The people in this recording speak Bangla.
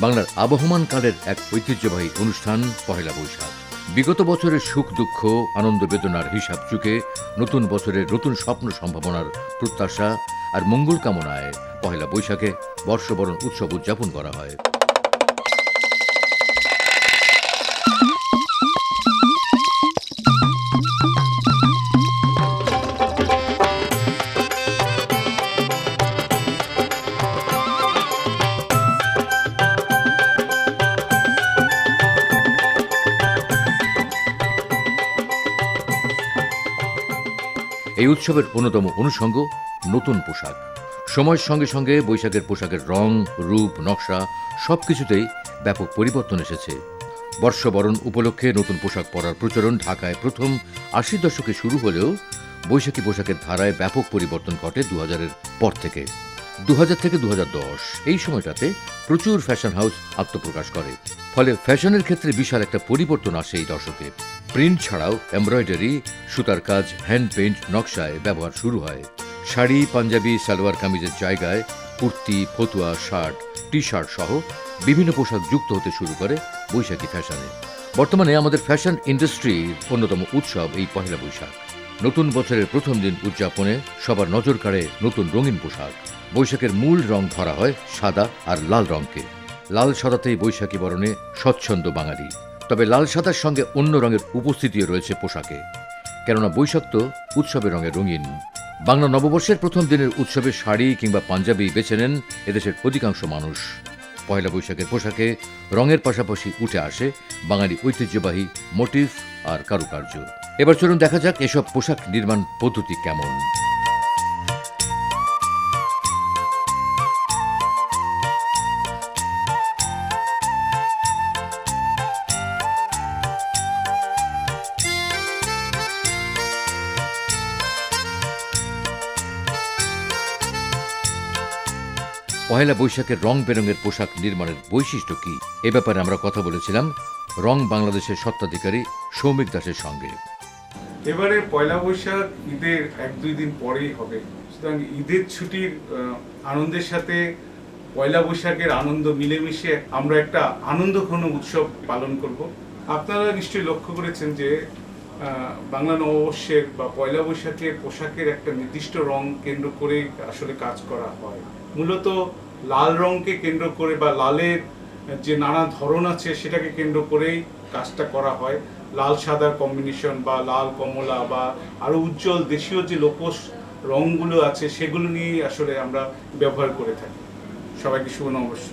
বাংলার আবহমান কালের এক ঐতিহ্যবাহী অনুষ্ঠান, পহেলা বৈশাখ। বিগত বছরের সুখ, দুঃখ, আনন্দ, বেদনার হিসাব চুকে নতুন বছরের নতুন স্বপ্ন সম্ভাবনার প্রত্যাশা আর মঙ্গল কামনায় পহেলা বৈশাখে বর্ষবরণ উৎসব উদযাপন করা হয়। এই উৎসবের অন্যতম অনুষঙ্গ নতুন পোশাক। সময়ের সঙ্গে সঙ্গে বৈশাখের পোশাকের রং, রূপ, নকশা সব কিছুতেই ব্যাপক পরিবর্তন এসেছে। বর্ষবরণ উপলক্ষে নতুন পোশাক পরার প্রচলন ঢাকায় প্রথম আশির দশকে শুরু হলেও বৈশাখী পোশাকের ধারায় ব্যাপক পরিবর্তন ঘটে দু হাজারের পর থেকে। দু হাজার থেকে দু হাজার দশ, এই সময়টাতে প্রচুর ফ্যাশন হাউস আত্মপ্রকাশ করে। ফলে ফ্যাশনের ক্ষেত্রে বিশাল একটা পরিবর্তন আসে এই দশকে। প্রিন্ট ছাড়াও এমব্রয়ডারি, সুতার কাজ হ্যান্ড পেইন্ট নকশায় ব্যবহার শুরু হয়। শাড়ি, পাঞ্জাবি, সালোয়ার কামিজের জায়গায় কুর্তি, ফতুয়া, শার্ট টি শার্ট সহ বিভিন্ন পোশাক যুক্ত হতে শুরু করে বৈশাখী ফ্যাশনে বর্তমানে আমাদের ফ্যাশন ইন্ডাস্ট্রির অন্যতম উৎসব এই পহেলা বৈশাখ। নতুন বছরের প্রথম দিন উদযাপনে সবার নজর কাড়ে নতুন রঙিন পোশাক। বৈশাখের মূল রং ধরা হয় সাদা আর লাল রঙকে। লাল সাদাতেই বৈশাখী বরণে স্বচ্ছন্দ বাঙালি। তবে লাল সাদার সঙ্গে অন্য রঙের উপস্থিতিও রয়েছে পোশাকে। কেননা বৈশাখ তো উৎসবের রঙে রঙিন। বাংলা নববর্ষের প্রথম দিনের উৎসবে শাড়ি কিংবা পাঞ্জাবি বেছে নেন এদেশের অধিকাংশ মানুষ। পয়লা বৈশাখের পোশাকে রঙের পাশাপাশি উঠে আসে বাঙালি ঐতিহ্যবাহী মোটিভ আর কারুকার্য। এবার চলুন দেখা যাক এসব পোশাক নির্মাণ পদ্ধতি কেমন। পহেলা বৈশাখের রং বেরঙের পোশাক নির্মাণের বৈশিষ্ট্য কি? এ ব্যাপারে আমরা কথা বলেছিলাম রং বাংলাদেশের সত্ত্বাধিকারী সৌমিক দাসের সঙ্গে। এবারে পয়লা বৈশাখ ঈদের এক দুই দিন পরেই হবে। সুতরাং ঈদের ছুটির আনন্দের সাথে পয়লা বৈশাখের আনন্দ মিলেমিশে আমরা একটা আনন্দঘন উৎসব পালন করব। আপনারা নিশ্চয়ই লক্ষ্য করেছেন যে বাংলা নববর্ষের বা পয়লা বৈশাখের পোশাকের একটা নির্দিষ্ট রং কেন্দ্র করে আসলে কাজ করা হয়। মূলত লাল রংকে কেন্দ্র করে বা লালের যে নানা ধরন আছে সেটাকে কেন্দ্র করেই কাজটা করা হয়। লাল সাদার কম্বিনেশন বা লাল কমলা বা আরও উজ্জ্বল দেশীয় যে লোকস রংগুলো আছে, সেগুলো নিয়েই আসলে আমরা ব্যবহার করে থাকি। সবাইকে শুভ নববর্ষ।